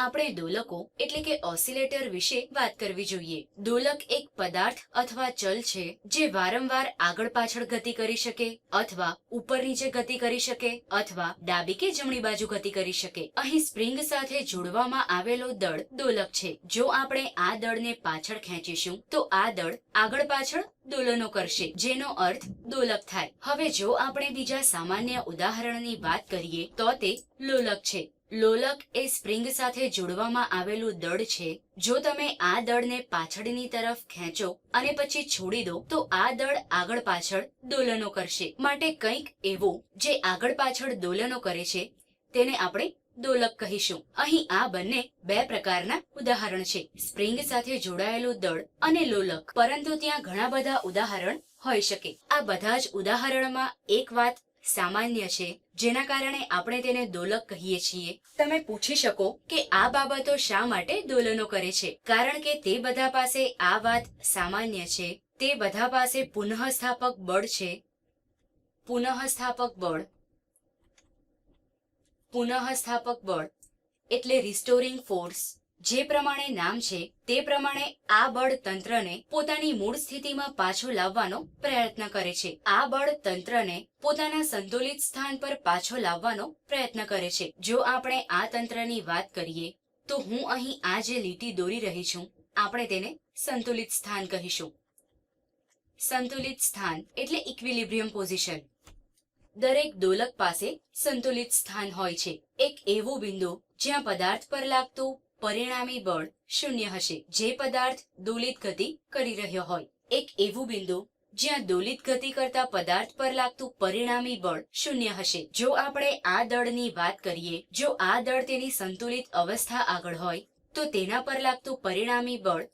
આપણે દોલકો એટલે કે ઓસિલેટર વિશે વાત કરવી જોઈએ. દોલક એક પદાર્થ અથવા ચલ છે જે વારંવાર આગળ પાછળ ગતિ કરી શકે અથવા ઉપર નીચે ગતિ કરી શકે અથવા ડાબી કે જમણી બાજુ ગતિ કરી શકે. અહીં સ્પ્રિંગ સાથે જોડવામાં આવેલો દળ દોલક છે. જો આપણે આ દળને પાછળ ખેંચીશું, તો આ દળ આગળ પાછળ દોલનો કરશે, જેનો અર્થ દોલક થાય. હવે જો આપણે બીજા સામાન્ય ઉદાહરણની વાત કરીએ, તો તે લોલક છે. લોલક એ સ્પ્રિંગ સાથે જોડવામાં આવેલું દળ છે. જો તમે આ દળને પાછળની તરફ ખેંચો અને પછી છોડી દો, તો આ દળ આગળ પાછળ દોલનો કરશે. માટે કંઈક એવું જે આગળ પાછળ દોલનો કરે છે, તેને આપણે દોલક કહીશું. અહીં આ બંને બે પ્રકારના ઉદાહરણ છે. સ્પ્રિંગ સાથે જોડાયેલું દળ અને લોલક. પરંતુ ત્યાં ઘણા બધા ઉદાહરણ હોઈ શકે. આ બધા જ ઉદાહરણમાં એક વાત સામાન્ય છે. જેના કારણે આપણે તેને દોલક કહીએ છીએ. તમે પૂછી શકો કે આ બાબતો શા માટે દોલનો કરે છે. કારણ કે તે બધા પાસે આ વાત સામાન્ય છે. તે બધા પાસે પુનઃસ્થાપક બળ છે. પુનઃસ્થાપક બળ. પુનઃસ્થાપક બળ. એટલે રિસ્ટોરિંગ ફોર્સ જે પ્રમાણે નામ છે, તે પ્રમાણે આ બળ તંત્રને પોતાની મૂળ સ્થિતિમાં પાછો લાવવાનો પ્રયત્ન કરે છે. આ બળ તંત્રને પોતાના સંતુલિત સ્થાન પર પાછો લાવવાનો પ્રયત્ન કરે છે. જો આપણે આ તંત્રની વાત કરીએ, તો હું અહીં આ જે લીટી દોરી રહી છું, આપણે તેને સંતુલિત સ્થાન કહીશું. સંતુલિત સ્થાન એટલે ઇક્વિલિબ્રિયમ પોઝિશન દરેક દોલક પાસે સંતુલિત સ્થાન હોય છે. એક એવું બિંદુ જ્યાં પદાર્થ પર લાગતું પરિણામી બળ શૂન્ય હશે. જે પદાર્થ દોલિત ગતિ કરી રહ્યો હોય. એક એવું બિંદુ જ્યાં દોલિત ગતિ કરતા પદાર્થ પર લાગતું પરિણામી બળ શૂન્ય હશે. જો આપણે આ દળની વાત કરીએ, જો આ દળ તેની સંતુલિત અવસ્થા આગળ હોય, તો તેના પર લાગતું પરિણામી બળ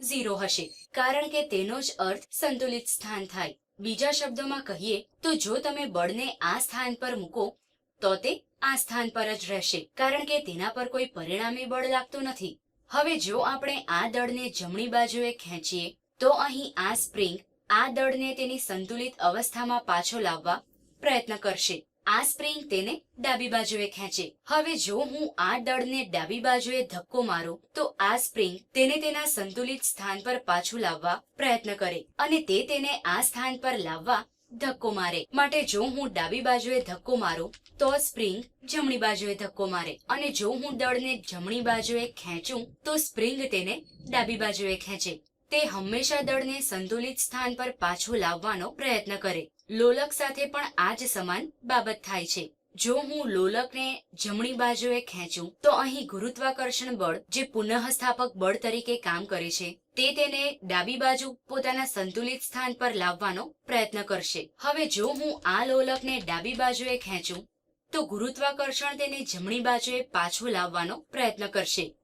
ઝીરો હશે. કારણ કે તેનો જ અર્થ સંતુલિત સ્થાન થાય. બીજા શબ્દોમાં કહીએ, તો જો તમે બળને આ સ્થાન પર મૂકો તો તે આ સ્થાન પર જ રહેશે, કારણ કે તેના પર કોઈ પરિણામી બળ લાગતું નથી. હવે જો આપણે આ દળને જમણી બાજુએ ખેંચીએ, તો અહીં આ સ્પ્રિંગ આ દળને તેની સંતુલિત અવસ્થામાં પાછો લાવવા પ્રયત્ન કરશે. આ સ્પ્રિંગ તેને ડાબી બાજુએ ખેંચે. હવે જો હું આ દળને ડાબી બાજુએ ધક્કો મારું, તો આ સ્પ્રિંગ તેને તેના સંતુલિત સ્થાન પર પાછું લાવવા પ્રયત્ન કરે, અને તે તેને આ સ્થાન પર લાવવા ધક્કો મારે. માટે જો હું ડાબી બાજુએ ધક્કો મારું, તો સ્પ્રિંગ જમણી બાજુએ ધક્કો મારે. અને જો હું દળને જમણી બાજુએ ખેંચું, તો સ્પ્રિંગ તેને ડાબી બાજુએ ખેંચે. તે હંમેશા દળને સંતુલિત સ્થાન પર પાછું લાવવાનો પ્રયત્ન કરે. લોલક સાથે પણ આ જ સમાન બાબત થાય છે. જો હું લોલકને જમણી બાજુએ ખેંચું, તો અહીં ગુરુત્વાકર્ષણ બળ, જે પુનઃસ્થાપક બળ તરીકે કામ કરે છે, તે તેને ડાબી બાજુ પોતાના સંતુલિત સ્થાન પર લાવવાનો પ્રયત્ન કરશે. હવે જો હું આ લોલકને ડાબી બાજુએ ખેંચું, તો ગુરુત્વાકર્ષણ તેને જમણી બાજુએ પાછું લાવવાનો પ્રયત્ન કરશે.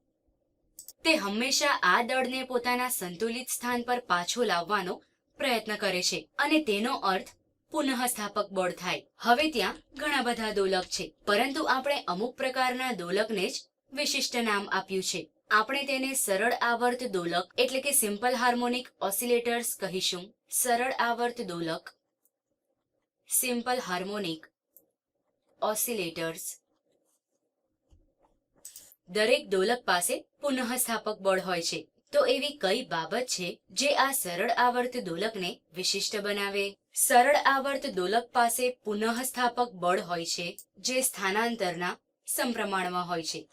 તે હંમેશા આ દળને પોતાના સંતુલિત સ્થાન પર પાછો લાવવાનો પ્રયત્ન કરે છે. અને તેનો અર્થ પુનઃસ્થાપક બળ થાય. હવે ત્યાં ઘણા બધા દોલક છે. પરંતુ આપણે અમુક પ્રકારના દોલકને જ વિશિષ્ટ નામ આપ્યું છે. આપણે તેને સરળ આવર્ત દોલક એટલે કે સિમ્પલ હાર્મોનિક ઓસિલેટર્સ કહીશું. સરળ આવર્ત દોલક, સિમ્પલ હાર્મોનિક ઓસિલેટર્સ. દરેક દોલક પાસે પુનઃસ્થાપક બળ હોય છે. તો એવી કઈ બાબત છે જે આ સરળ આવર્ત દોલકને વિશિષ્ટ બનાવે? સરળ આવર્ત દોલક પાસે પુનઃસ્થાપક બળ હોય છે, જે સ્થાનાંતરના સમપ્રમાણમાં હોય છે.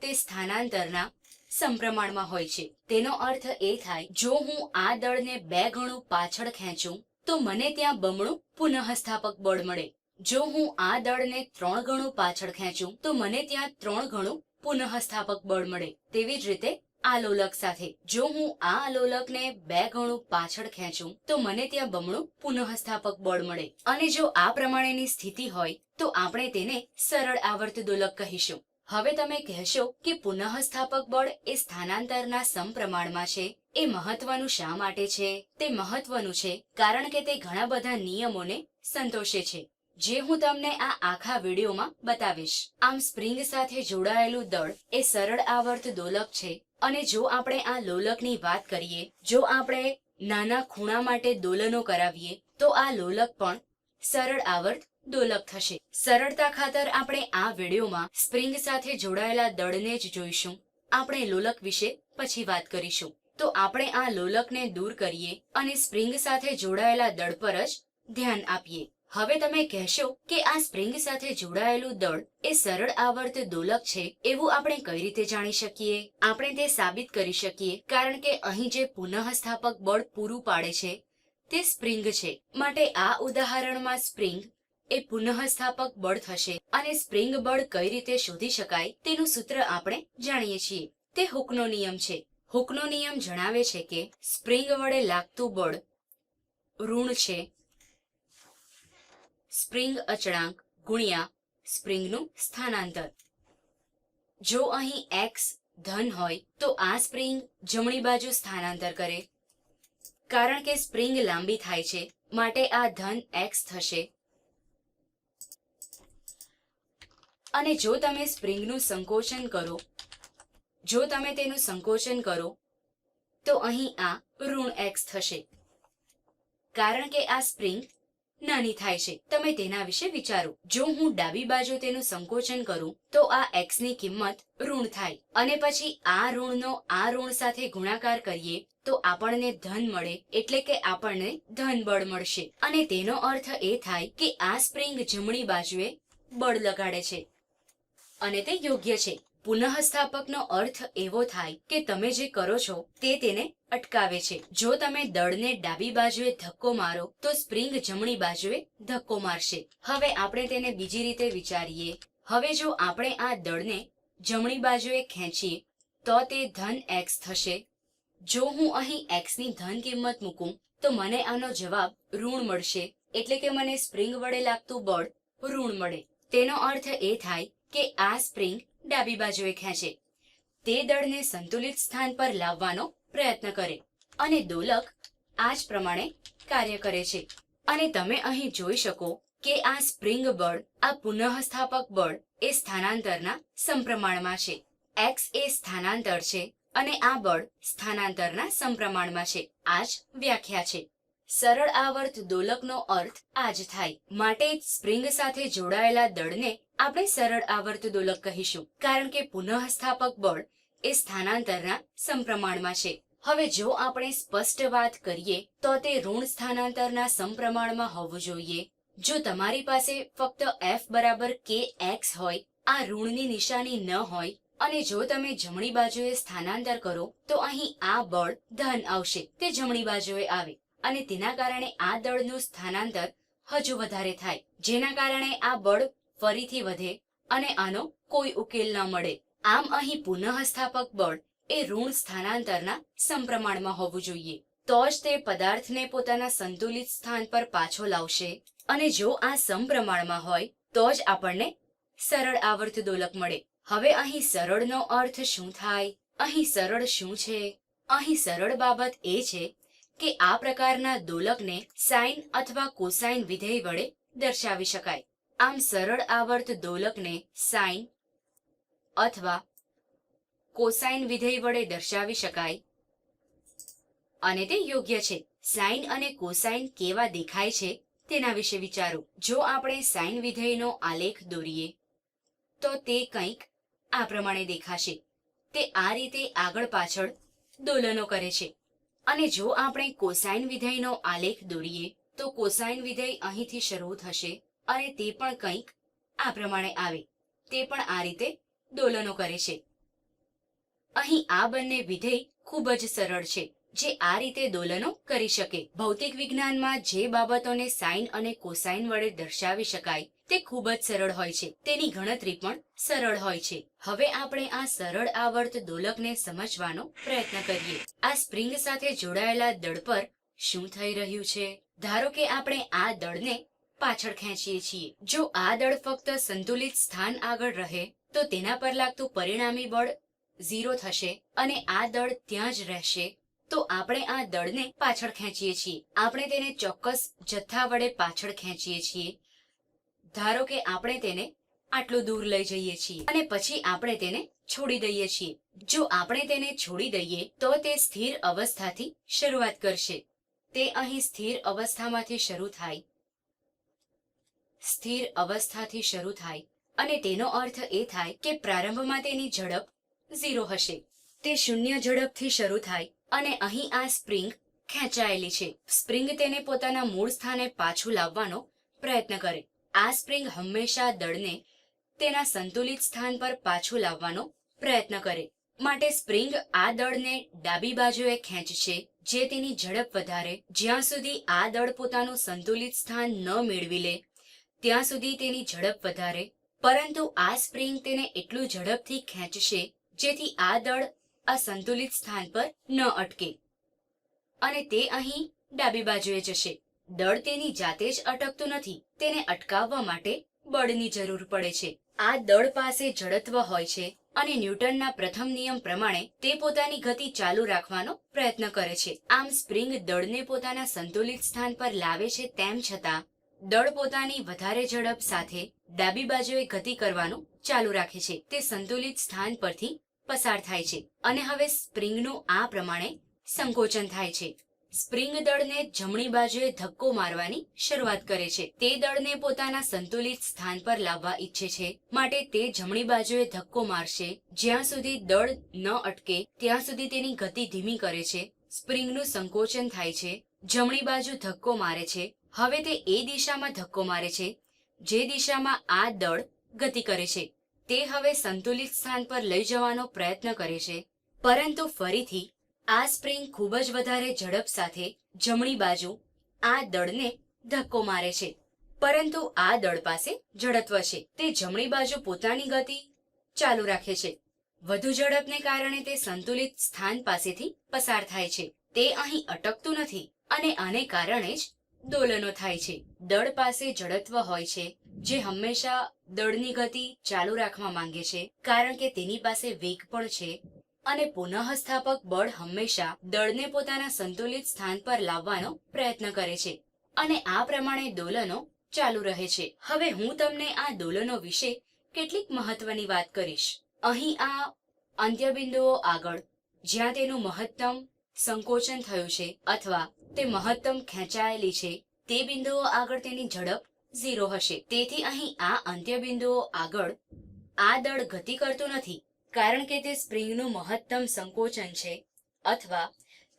તે સ્થાનાંતરના સમપ્રમાણમાં હોય છે. તેનો અર્થ એ થાય, જો હું આ દળને બે ગણું પાછળ ખેંચું, તો મને ત્યાં બમણું પુનઃસ્થાપક બળ મળે. જો હું આ દળને ત્રણ ગણું પાછળ ખેંચું, તો મને ત્યાં ત્રણ ગણું પુનઃસ્થાપક બળ મળે. તેવી જ રીતે આ લોલક સાથે. જો હું આ આલોલકને બે ગણું પાછળ ખેંચું, તો મને ત્યાં બમણું પુનઃસ્થાપક બળ મળે. અને જો આ પ્રમાણેની સ્થિતિ હોય, તો આપણે તેને સરળ આવર્ત દોલક કહીશું. હવે તમે કહેશો કે પુનઃસ્થાપક બળ એ સ્થાનાંતરના સમપ્રમાણમાં છે, એ મહત્વનું શા માટે છે, તે મહત્વનું છે, કારણ કે તે ઘણા બધા નિયમોને સંતોષે છે. જે હું તમને આ આખા વિડીયોમાં બતાવીશ. આમ સ્પ્રિંગ સાથે જોડાયેલું દળ એ સરળ આવર્ત દોલક છે અને જો આપણે આ લોલકની વાત કરીએ, જો આપણે નાના ખૂણા માટે દોલનો કરાવીએ, તો આ લોલક પણ સરળ આવર્ત દોલક થશે. સરળતા ખાતર આપણે આ વિડીયોમાં સ્પ્રિંગ સાથે જોડાયેલા દળને જ જોઈશું. આપણે લોલક વિશે પછી વાત કરીશું. તો આપણે આ લોલકને દૂર કરીએ અને સ્પ્રિંગ સાથે જોડાયેલા દળ પર જ ધ્યાન આપીએ. હવે તમે કહેશો કે આ સ્પ્રિંગ સાથે જોડાયેલું દળ એ સરળ આવર્ત દોલક છે એવું આપણે કઈ રીતે જાણી શકીએ? આપણે તે સાબિત કરી શકીએ કારણ કે અહીં જે પુનઃસ્થાપક બળ પૂરું પાડે છે, તે સ્પ્રિંગ છે. માટે આ ઉદાહરણમાં સ્પ્રિંગ એ પુનઃસ્થાપક બળ થશે અને સ્પ્રિંગ બળ કઈ રીતે શોધી શકાય તેનું સૂત્ર આપણે જાણીએ છીએ. તે હુકનો નિયમ છે. હુકનો નિયમ જણાવે છે કે સ્પ્રિંગ વડે લાગતું બળ ઋણ છે. સ્પ્રિંગ અચળાંક ગુણ્યા સ્પ્રિંગનું સ્થાનાંતર. જો અહીં એક્સ ધન હોય, તો આ સ્પ્રિંગ જમણી બાજુ સ્થાનાંતર કરે. કારણ કે સ્પ્રિંગ લાંબી થાય છે, માટે આ ધન એક્સ થશે. અને જો તમે સ્પ્રિંગનું સંકોચન કરો, જો તમે તેનું સંકોચન કરો, તો અહીં આ ઋણ એક્સ થશે. કારણ કે આ સ્પ્રિંગ નાની થાય છે. તમે તેના વિશે વિચારો. જો હું ડાબી બાજુ તેનું સંકોચન કરું, તો આ એક્સની કિંમત ઋણ થાય. અને પછી આ ઋણનો આ ઋણ સાથે ગુણાકાર કરીએ, તો આપણને ધન મળે, એટલે કે આપણને ધન બળ મળશે. અને તેનો અર્થ એ થાય કે આ સ્પ્રિંગ જમણી બાજુએ બળ લગાડે છે. અને તે યોગ્ય છે. પુનઃસ્થાપકનો અર્થ એવો થાય કે તમે જે કરો છો તે તેને અટકાવે છે. જો તમે દળને ડાબી બાજુએ ધક્કો મારો, તો સ્પ્રિંગ જમણી બાજુએ ધક્કો મારશે. હવે આપણે તેને બીજી રીતે વિચારીએ. હવે જો આપણે આ દળને જમણી બાજુએ ખેંચીએ, તો તે ધન એક્સ થશે. જો હું અહીં એક્સની ધન કિંમત મૂકું, તો મને આનો જવાબ ઋણ મળશે. એટલે કે મને સ્પ્રિંગ વડે લાગતું બળ ઋણ મળે. તેનો અર્થ એ થાય કે આ સ્પ્રિંગ ડાબી બાજુએ ખેંચે. તે દળને સંતુલિત સ્થાન પર લાવવાનો પ્રયત્ન કરે અને દોલક આ જ પ્રમાણે કાર્ય કરે છે. અને તમે અહીં જોઈ શકો કે આ સ્પ્રિંગ બળ, આ પુનઃસ્થાપક બળ એ સ્થાનાંતરના સંપ્રમાણમાં છે. એક્સ એ સ્થાનાંતર છે અને આ બળ સ્થાનાંતરના સંપ્રમાણમાં છે. આ જ વ્યાખ્યા છે. સરળ આવર્ત દોલકનો અર્થ આ જ થાય. માટે સ્પ્રિંગ સાથે જોડાયેલા દળને આપણે સરળ આવર્ત દોલક કહીશું, કારણ કે પુનઃસ્થાપક બળ એ સ્થાનાંતરના સમપ્રમાણમાં છે. હવે જો આપણે સ્પષ્ટ વાત કરીએ, તો તે ઋણ સ્થાનાંતરના સમપ્રમાણમાં હોવું જોઈએ. જો તમારી પાસે ફક્ત એફ બરાબર કે એક્સ હોય, આ ઋણની નિશાની ન હોય, અને જો તમે જમણી બાજુએ સ્થાનાંતર કરો, તો અહીં આ બળ ધન આવશે, તે જમણી બાજુએ આવે, અને તેના કારણે આ દળનું સ્થાનાંતર હજુ વધારે થાય. જેના કારણે આ બળ ફરીથી વધે અને આનો કોઈ ઉકેલ ન મળે. આમ અહીં પુનઃસ્થાપક બળ એ ઋણ સ્થાનાંતરના સમપ્રમાણમાં હોવું જોઈએ. તો જ તે પદાર્થને પોતાના સંતુલિત સ્થાન પર પાછો લાવશે અને જો આ સમપ્રમાણમાં હોય, તો જ આપણને સરળ આવર્ત દોલક મળે. હવે અહીં સરળનો અર્થ શું થાય? અહીં સરળ શું છે? અહીં સરળ બાબત એ છે કે આ પ્રકારના દોલકને સાઇન અથવા કોસાઇન વિધેય વડે દર્શાવી શકાય. આમ સરળ આવર્ત દોલકને સાઇન અથવા કોસાઇન વિધેય વડે દર્શાવી શકાય. અને તે યોગ્ય છે. સાઇન અને કોસાઇન કેવા દેખાય છે તેના વિશે વિચારો. જો આપણે સાઇન વિધેયનો આલેખ દોરીએ, તો તે કંઈક આ પ્રમાણે દેખાશે. તે આ રીતે આગળ પાછળ દોલનો કરે છે. અને જો આપણે કોસાઇન વિધેયનો આલેખ દોરીએ, તો કોસાઇન વિધેય અહીંથી શરૂ થશે. અને તે પણ કંઈક આ પ્રમાણે આવે. તે પણ આ રીતે દોલનો કરે છે. અહીં આ બંને વિધેય ખૂબ જ સરળ છે, જે આ રીતે દોલનો કરી શકે. ભૌતિક વિજ્ઞાનમાં જે બાબતોને સાઇન અને કોસાઇન વડે દર્શાવી શકાય, તે ખૂબ જ સરળ હોય છે. તેની ગણતરી પણ સરળ હોય છે. હવે આપણે આ સરળ આવર્ત દોલકને સમજવાનો પ્રયત્ન કરીએ. આ સ્પ્રિંગ સાથે જોડાયેલા દળ પર શું થઈ રહ્યું છે? ધારો કે આપણે આ દળને પાછળ ખેંચીએ છીએ. જો આ દળ ફક્ત સંતુલિત સ્થાન આગળ રહે, તો તેના પર લાગતું પરિણામી બળ ઝીરો થશે અને આ દળ ત્યાં જ રહેશે. તો આપણે આ દળને પાછળ ખેંચીએ છીએ. આપણે તેને ચોક્કસ જથ્થા વડે પાછળ ખેંચીએ છીએ. ધારો કે આપણે તેને આટલું દૂર લઈ જઈએ છીએ અને પછી આપણે તેને છોડી દઈએ છીએ. જો આપણે તેને છોડી દઈએ, તો તે સ્થિર અવસ્થાથી શરૂઆત કરશે. તે અહીં સ્થિર અવસ્થામાંથી શરૂ થાય. સ્થિર અવસ્થાથી શરૂ થાય અને તેનો અર્થ એ થાય કે પ્રારંભમાં તેની ઝડપ ઝીરો હશે. તે શૂન્ય ઝડપથી શરૂ થાય અને અહીં આ સ્પ્રિંગ ખેંચાયેલી છે. સ્પ્રિંગ તેને પોતાના મૂળ સ્થાને પાછું લાવવાનો પ્રયત્ન કરે. આ સ્પ્રિંગ હંમેશા દળને તેના સંતુલિત સ્થાન પર પાછું લાવવાનો પ્રયત્ન કરે. માટે સ્પ્રિંગ આ દળને ડાબી બાજુએ ખેંચશે, જે તેની ઝડપ વધારે. જ્યાં સુધી આ દળ પોતાનું સંતુલિત સ્થાન ન મેળવી લે ત્યાં સુધી તેની ઝડપ વધારે, પરંતુ આ સ્પ્રિંગ તેને એટલું ઝડપથી ખેંચશે, જેથી આ દળ અસંતુલિત સ્થાન પર ન અટકે. અને તે અહીં ડાબી બાજુએ જશે. દળ તેની જાતે જ અટકતું નથી, તેને અટકાવવા માટે બળની જરૂર પડે છે. આ દળ પાસે જડત્વ હોય છે અને ન્યૂટનના પ્રથમ નિયમ પ્રમાણે તે પોતાની ગતિ ચાલુ રાખવાનો પ્રયત્ન કરે છે. આમ સ્પ્રિંગ દળને પોતાના સંતુલિત સ્થાન પર લાવે છે તેમ છતાં દળ પોતાની વધારે ઝડપ સાથે ડાબી બાજુએ ગતિ કરવાનું ચાલુ રાખે છે. તે સંતુલિત સ્થાન પરથી પસાર થાય છે અને હવે સ્પ્રિંગનું આ પ્રમાણે સંકોચન થાય છે. સ્પ્રિંગ દળને જમણી બાજુએ ધક્કો મારવાની શરૂઆત કરે છે. તે દળને પોતાના સંતુલિત સ્થાન પર લાવવા ઈચ્છે છે માટે તે જમણી બાજુએ ધક્કો મારશે. જ્યાં સુધી દળ ન અટકે, ત્યાં સુધી તેની ગતિ ધીમી કરે છે. સ્પ્રિંગનું સંકોચન થાય છે. જમણી બાજુ ધક્કો મારે છે. હવે તે એ દિશામાં ધક્કો મારે છે, જે દિશામાં આ દળ ગતિ કરે છે. તે હવે સંતુલિત સ્થાન પર લઈ જવાનો પ્રયત્ન કરે છે, પરંતુ ફરીથી આ સ્પ્રિંગ ખૂબ જ વધારે ઝડપ સાથે જમણી બાજુ આ દળને ધક્કો મારે છે. પરંતુ આ દળ પાસે જડત્વ છે. તે જમણી બાજુ પોતાની ગતિ ચાલુ રાખે છે. વધુ ઝડપને કારણે તે સંતુલિત સ્થાન પાસેથી પસાર થાય છે. તે અહીં અટકતું નથી અને આને કારણે જ દોલનો થાય છે. દળ પાસે જડત્વ હોય છે, જે હંમેશા દળની ગતિ ચાલુ રાખવા માંગે છે, કારણ કે તેની પાસે વેગ પણ છે અને પુનઃસ્થાપક બળ હંમેશા દળને પોતાના સંતુલિત સ્થાન પર લાવવાનો પ્રયત્ન કરે છે અને આ પ્રમાણે દોલનો ચાલુ રહે છે. હવે હું તમને આ દોલનો વિશે કેટલીક મહત્વની વાત કરીશ. અહીં આ અંત્યબિંદુઓ આગળ, જ્યાં તેનું મહત્તમ સંકોચન થયું છે અથવા તે મહત્તમ ખેંચાયેલી છે, તે બિંદુઓ આગળ તેની ઝડપ ઝીરો હશે. તેથી અહીં આ અંત્ય બિંદુઓ આગળ આ દળ ગતિ કરતું નથી, કારણ કે તે સ્પ્રિંગનું મહત્તમ સંકોચન છે અથવા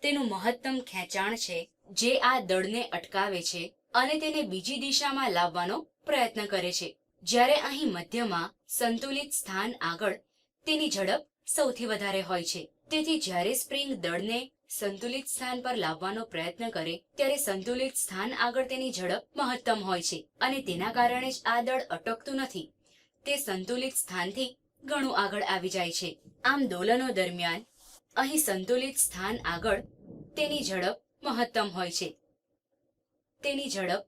તેનું મહત્તમ ખેંચાણ છે, જે આ દળને અટકાવે છે અને તેને બીજી દિશામાં લાવવાનો પ્રયત્ન કરે છે. જ્યારે અહીં મધ્યમાં સંતુલિત સ્થાન આગળ તેની ઝડપ સૌથી વધારે હોય છે. તેથી જ્યારે સ્પ્રિંગ દળને સંતુલિત સ્થાન પર લાવવાનો પ્રયત્ન કરે, ત્યારે સંતુલિત સ્થાન આગળ તેની ઝડપ મહત્તમ હોય છે અને તેના કારણે જ આ દળ અટકતું નથી. તે સંતુલિત સ્થાનથી ઘણું આગળ આવી જાય છે. આમ દોલનો દરમિયાન અહીં સંતુલિત સ્થાન આગળ તેની ઝડપ મહત્તમ હોય છે. તેની ઝડપ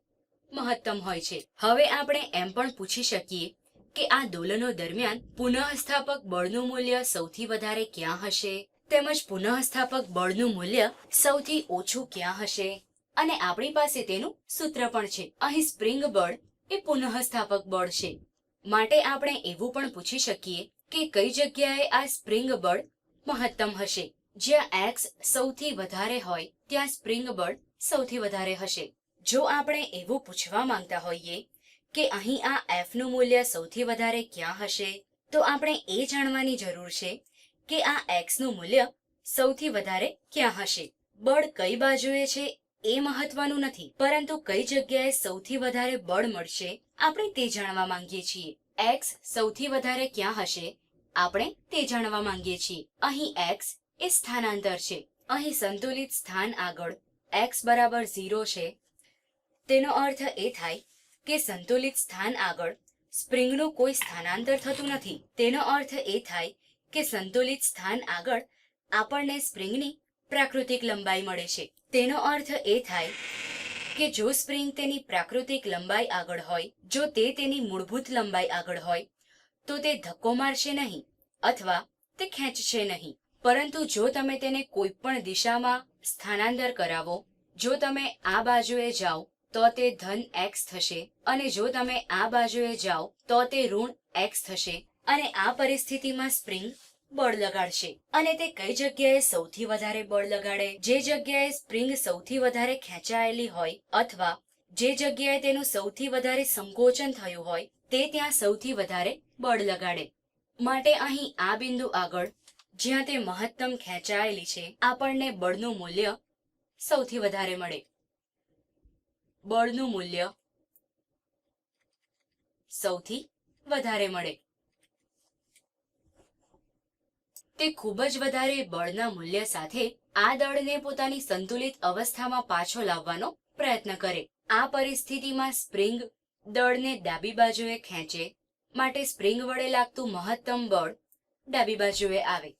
મહત્તમ હોય છે. હવે આપણે એમ પણ પૂછી શકીએ કે આ દોલનો દરમિયાન પુનઃસ્થાપક બળનું મૂલ્ય સૌથી વધારે ક્યાં હશે? તેમજ પુનઃસ્થાપક બળનું મૂલ્ય સૌથી ઓછું ક્યાં હશે? અને આપણી પાસે તેનું સૂત્ર પણ છે. અહીં સ્પ્રિંગ બળ એ પુનઃસ્થાપક બળ છે. માટે આપણે એવું પણ પૂછી શકીએ કે કઈ જગ્યાએ આ સ્પ્રિંગ બળ મહત્તમ હશે? જ્યાં એક્સ સૌથી વધારે હોય, ત્યાં સ્પ્રિંગ બળ સૌથી વધારે હશે. જો આપણે એવું પૂછવા માંગતા હોઈએ કે અહીં આ એફનું મૂલ્ય સૌથી વધારે ક્યાં હશે, તો આપણે એ જાણવાની જરૂર છે કે આ એક્સનું મૂલ્ય સૌથી વધારે ક્યાં હશે? બળ કઈ બાજુએ છે એ મહત્વનું નથી, પરંતુ કઈ જગ્યાએ સૌથી વધારે બળ મળશે આપણે તે જાણવા માંગીએ છીએ. એક્સ સૌથી વધારે ક્યાં હશે? આપણે તે જાણવા માંગીએ છીએ. અહીં એક્સ એ સ્થાનાંતર છે. અહીં સંતુલિત સ્થાન આગળ એક્સ બરાબર ઝીરો છે. તેનો અર્થ એ થાય કે સંતુલિત સ્થાન આગળ સ્પ્રિંગનું કોઈ સ્થાનાંતર થતું નથી. તેનો અર્થ એ થાય કે સંતુલિત સ્થાન આગળ આપણને સ્પ્રિંગની પ્રાકૃતિક લંબાઈ મળે છે. તેનો અર્થ એ થાય કે જો સ્પ્રિંગ તેની પ્રાકૃતિક લંબાઈ આગળ હોય, જો તે તેની મૂળભૂત લંબાઈ આગળ હોય, તો તે ધક્કો મારશે નહીં અથવા તે ખેંચશે નહીં. પરંતુ જો તમે તેને કોઈ પણ દિશામાં સ્થાનાંતર કરાવો, જો તમે આ બાજુએ જાઓ, તો તે ધન એક્સ થશે અને જો તમે આ બાજુએ જાઓ, તો તે ઋણ એક્સ થશે. અને આ પરિસ્થિતિમાં સ્પ્રિંગ બળ લગાડશે. અને તે કઈ જગ્યાએ સૌથી વધારે બળ લગાડે? જે જગ્યાએ સ્પ્રિંગ સૌથી વધારે ખેંચાયેલી હોય અથવા જે જગ્યાએ તેનું સૌથી વધારે સંકોચન થયું હોય, તે ત્યાં સૌથી વધારે બળ લગાડે. માટે અહીં આ બિંદુ આગળ, જ્યાં તે મહત્તમ ખેંચાયેલી છે, આપણને બળનું મૂલ્ય સૌથી વધારે મળે. બળનું મૂલ્ય સૌથી વધારે મળે. તે ખૂબ જ વધારે બળના મૂલ્ય સાથે આ દળને પોતાની સંતુલિત અવસ્થામાં પાછો લાવવાનો પ્રયત્ન કરે. આ પરિસ્થિતિમાં સ્પ્રિંગ દળને ડાબી બાજુએ ખેંચે માટે સ્પ્રિંગ વડે લાગતું મહત્તમ બળ ડાબી બાજુએ આવે.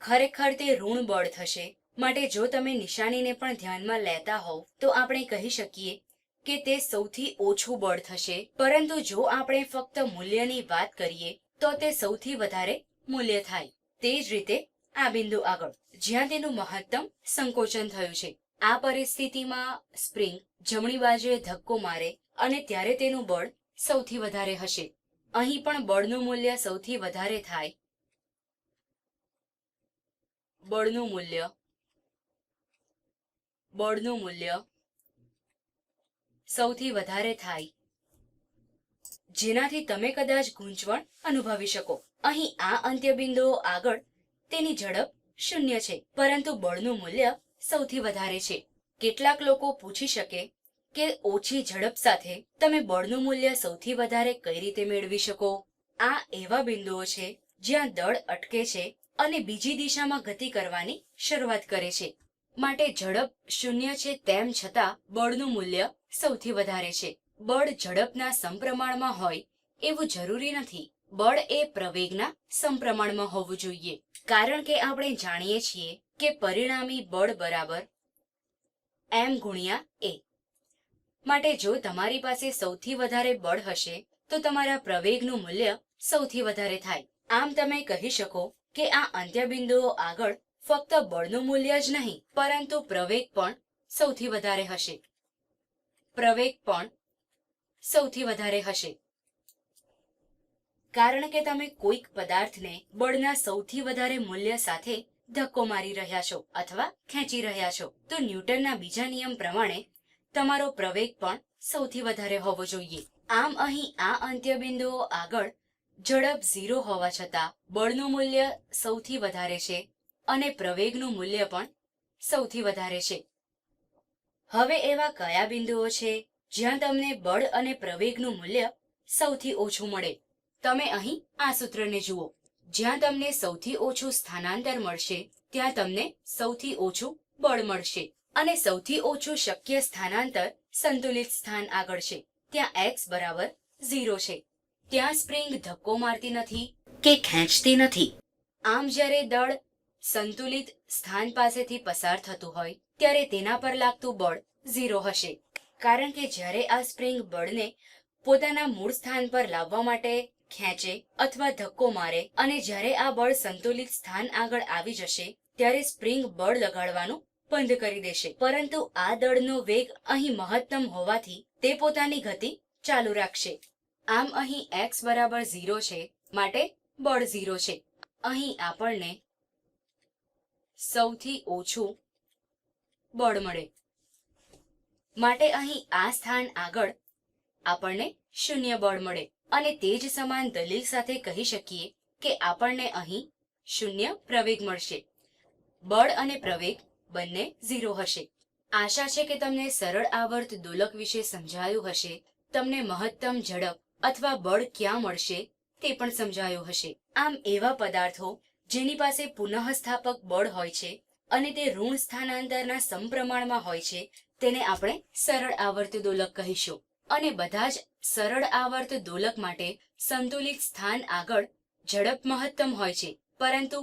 ખરેખર તે ઋણ બળ થશે. માટે જો તમે નિશાનીને પણ ધ્યાનમાં લેતા હોવ, તો આપણે કહી શકીએ કે તે સૌથી ઓછું બળ થશે. પરંતુ જો આપણે ફક્ત મૂલ્યની વાત કરીએ, તો તે સૌથી વધારે મૂલ્ય થાય. તે જ રીતે આ બિંદુ આગળ. જ્યાં તેનું મહત્તમ સંકોચન થયું છે. આ પરિસ્થિતિમાં સ્પ્રિંગ જમણી બાજુએ ધક્કો મારે અને ત્યારે તેનું બળ સૌથી વધારે હશે. અહીં પણ બળનું મૂલ્ય સૌથી વધારે થાય. બળનું મૂલ્ય. બળનું મૂલ્ય સૌથી વધારે થાય. જેનાથી તમે કદાચ ગૂંચવણ અનુભવી શકો. અહીં આ અંત્યબિંદુઓ આગળ તેની ઝડપ શૂન્ય છે, પરંતુ બળનું મૂલ્ય સૌથી વધારે છે. કેટલાક લોકો પૂછી શકે કે ઓછી ઝડપ સાથે તમે બળનું મૂલ્ય સૌથી વધારે કઈ રીતે મેળવી શકો? આ એવા બિંદુઓ છે જ્યાં દળ અટકે છે અને બીજી દિશામાં ગતિ કરવાની શરૂઆત કરે છે. માટે ઝડપ શૂન્ય છે તેમ છતાં બળનું મૂલ્ય સૌથી વધારે છે. બળ ઝડપના સમપ્રમાણમાં હોય એવું જરૂરી નથી. બળ એ પ્રવેગના સંપ્રમાણમાં હોવું જોઈએ. કારણ કે આપણે જાણીએ છીએ કે પરિણામી બળ બરાબર એમ ગુણ્યા એ. માટે જો તમારી પાસે સૌથી વધારે બળ હશે, તો તમારા પ્રવેગનું મૂલ્ય સૌથી વધારે થાય. આમ તમે કહી શકો કે આ અંત્યબિંદુઓ આગળ ફક્ત બળનું મૂલ્ય જ નહીં, પરંતુ પ્રવેગ પણ સૌથી વધારે હશે. પ્રવેગ પણ સૌથી વધારે હશે. કારણ કે તમે કોઈક પદાર્થને બળના સૌથી વધારે મૂલ્ય સાથે ધક્કો મારી રહ્યા છો અથવા ખેંચી રહ્યા છો. તો ન્યૂટનના બીજા નિયમ પ્રમાણે તમારો પ્રવેગ પણ સૌથી વધારે હોવો જોઈએ. આમ અહીં આ અંત્યબિંદુઓ આગળ ઝડપ ઝીરો હોવા છતાં બળનું મૂલ્ય સૌથી વધારે છે અને પ્રવેગનું મૂલ્ય પણ સૌથી વધારે છે. હવે એવા કયા બિંદુઓ છે જ્યાં તમને બળ અને પ્રવેગનું મૂલ્ય સૌથી ઓછું મળે? તમે અહીં આ સૂત્રને જુઓ. જ્યાં તમને સૌથી ઓછું સ્થાનાંતર મળશે, ત્યાં તમને સૌથી ઓછું બળ મળશે અને સૌથી ઓછું શક્ય સ્થાનાંતર સંતુલિત સ્થાન આગળ છે. ત્યાં એક્સ બરાબર ઝીરો છે. ત્યાં સ્પ્રિંગ ધક્કો મારતી નથી કે ખેંચતી નથી. આમ જ્યારે દળ સંતુલિત સ્થાન પાસેથી પસાર થતું હોય, ત્યારે તેના પર લાગતું બળ ઝીરો હશે. કારણ કે જ્યારે આ સ્પ્રિંગ બળને પોતાના મૂળ સ્થાન પર લાવવા માટે ખેંચે અથવા ધક્કો મારે અને જ્યારે આ બળ સંતુલિત સ્થાન આગળ આવી જશે, ત્યારે સ્પ્રિંગ બળ લગાડવાનું બંધ કરી દેશે. પરંતુ આ દળનો વેગ અહીં મહત્તમ હોવાથી તે પોતાની ગતિ ચાલુ રાખશે. આમ અહીં એક્સ બરાબર ઝીરો છે, માટે બળ ઝીરો છે. અહીં આપણને સૌથી ઓછું બળ મળે. માટે અહીં આ સ્થાન આગળ આપણને શૂન્ય બળ મળે. અને તે જ સમાન દલીલ સાથે કહી શકીએ કે આપણને અહીં શૂન્ય પ્રવેગ મળશે. બળ અને પ્રવેગ બંને ઝીરો હશે. આશા છે કે તમને સરળ આવર્ત દોલક વિશે સમજાયું હશે. તમને મહત્તમ ઝડપ અથવા બળ ક્યાં મળશે તે પણ સમજાયું હશે. આમ એવા પદાર્થો જેની પાસે પુનઃસ્થાપક બળ હોય છે અને તે ઋણ સ્થાનાંતરના સમપ્રમાણમાં હોય છે, તેને આપણે સરળ આવર્ત દોલક કહીશું. અને બધા જ સરળ આવર્ત દોલક માટે સંતુલિત સ્થાન આગળ ઝડપ મહત્તમ હોય છે, પરંતુ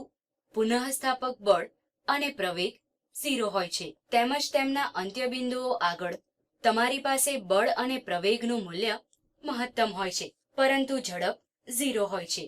પુનઃસ્થાપક બળ અને પ્રવેગ ઝીરો હોય છે. તેમજ તેમના અંત્યબિંદુઓ આગળ તમારી પાસે બળ અને પ્રવેગનું મૂલ્ય મહત્તમ હોય છે, પરંતુ ઝડપ ઝીરો હોય છે.